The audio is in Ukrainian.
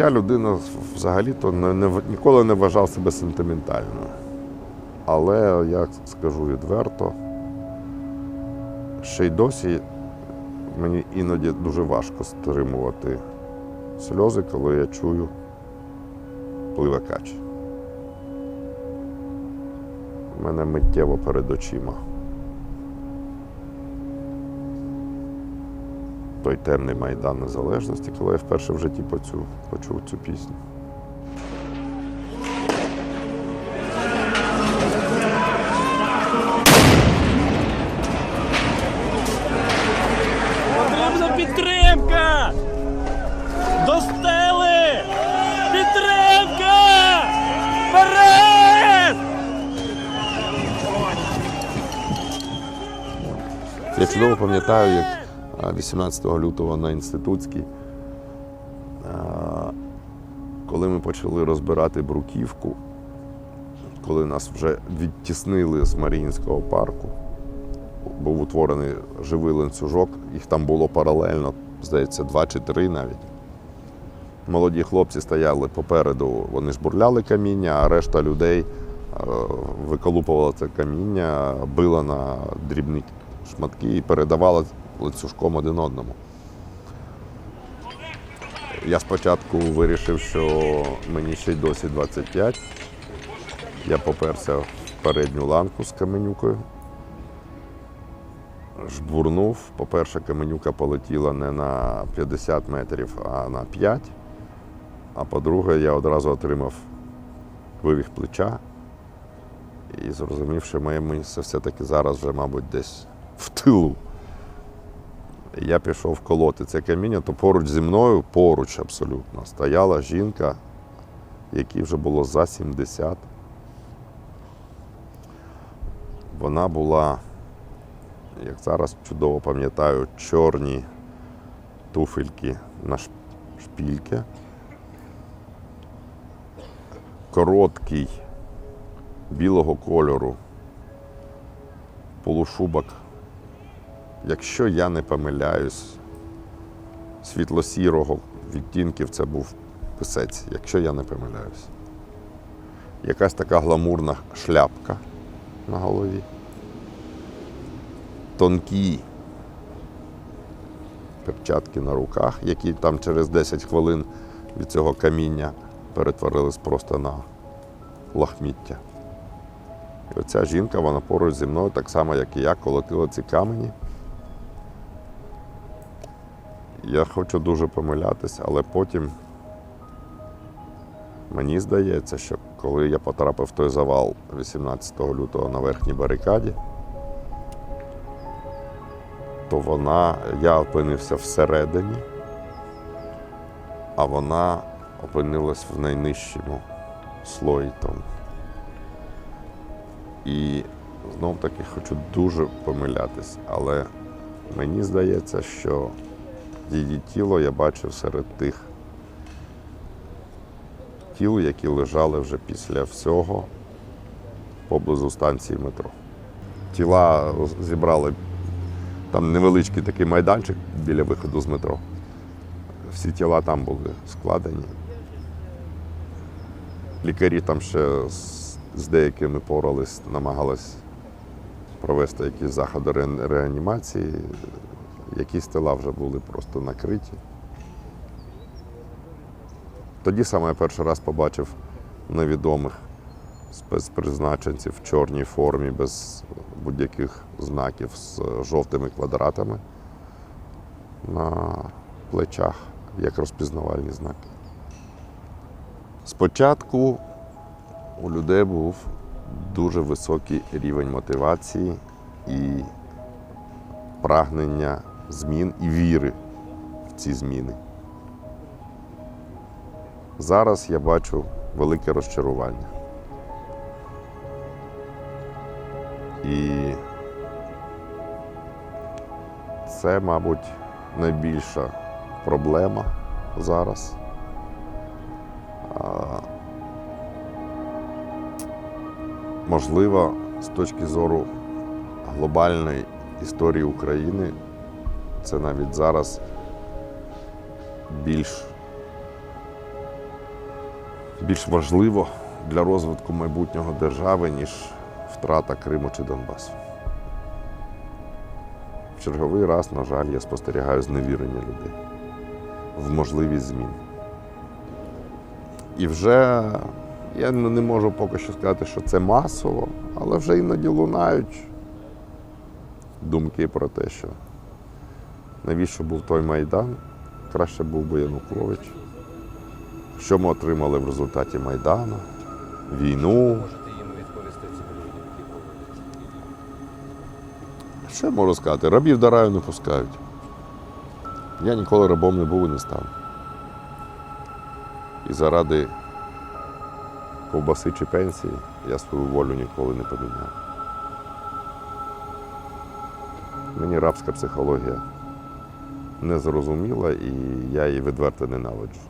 Я людина взагалі-то не, не, ніколи не вважав себе сентиментальною. Але я скажу відверто, ще й досі мені іноді дуже важко стримувати сльози, коли я чую пливе кач. У мене миттєво перед очима. Той темний майдан незалежності, коли я вперше в житті почув, почув цю пісню. Потрібна підтримка! До стели! Підтримка! Вперед! Я чудово пам'ятаю, як 18 лютого на інститутській, коли ми почали розбирати бруківку, коли нас вже відтіснили з Маріїнського парку, був утворений живий ланцюжок, їх там було паралельно, здається, два чи три навіть. Молоді хлопці стояли попереду, вони жбурляли каміння, а решта людей е, виколупувала це каміння, била на дрібні шматки і передавала ланцюжком один одному. Я спочатку вирішив, що мені ще й досі 25. Я поперся в передню ланку з каменюкою. Жбурнув. По-перше, каменюка полетіла не на 50 метрів, а на 5. А по-друге, я одразу отримав вивіх плеча і зрозумів, що моє місце все-таки зараз вже, мабуть, десь в тилу. Я пішов колоти це каміння, то поруч зі мною, поруч абсолютно, стояла жінка, якій вже було за 70. Вона була, як зараз чудово пам'ятаю, чорні туфельки на шпільки, короткий білого кольору полушубок, якщо я не помиляюсь, світло-сірого відтінків це був писець, якщо я не помиляюсь. Якась така гламурна шляпка на голові. Тонкі перчатки на руках, які там через 10 хвилин від цього каміння перетворились просто на лахміття. І оця жінка, вона поруч зі мною, так само, як і я, колотила ці камені. Я хочу дуже помилятися, але потім мені здається, що коли я потрапив в той завал 18 лютого на верхній барикаді, то вона, я опинився всередині, а вона опинилась в найнижчому слої там. І знов таки хочу дуже помилятись, але мені здається, що її тіло я бачив серед тих тіл, які лежали вже після всього поблизу станції метро. Тіла зібрали там невеличкий такий майданчик біля виходу з метро. Всі тіла там були складені. Лікарі там ще з, деякими порались, намагались провести якісь заходи ре- реанімації. Якісь тіла вже були просто накриті. Тоді саме я перший раз побачив невідомих спецпризначенців в чорній формі без будь-яких знаків з жовтими квадратами на плечах, як розпізнавальні знаки. Спочатку у людей був дуже високий рівень мотивації і прагнення змін і віри в ці зміни. Зараз я бачу велике розчарування. І це, мабуть, найбільша проблема зараз. Можливо, з точки зору глобальної історії України, це навіть зараз більш більш важливо для розвитку майбутнього держави, ніж втрата Криму чи Донбасу. В черговий раз, на жаль, я спостерігаю зневірення людей в можливість змін. І вже я не можу поки що сказати, що це масово, але вже іноді лунають думки про те, що навіщо був той Майдан, краще був би Янукович. Що ми отримали в результаті Майдану, війну. Що можу сказати? Рабів до раю не пускають. Я ніколи рабом не був і не став. І заради ковбаси чи пенсії я свою волю ніколи не поміняв. Мені рабська психологія не зрозуміла і я її відверто ненавиджу.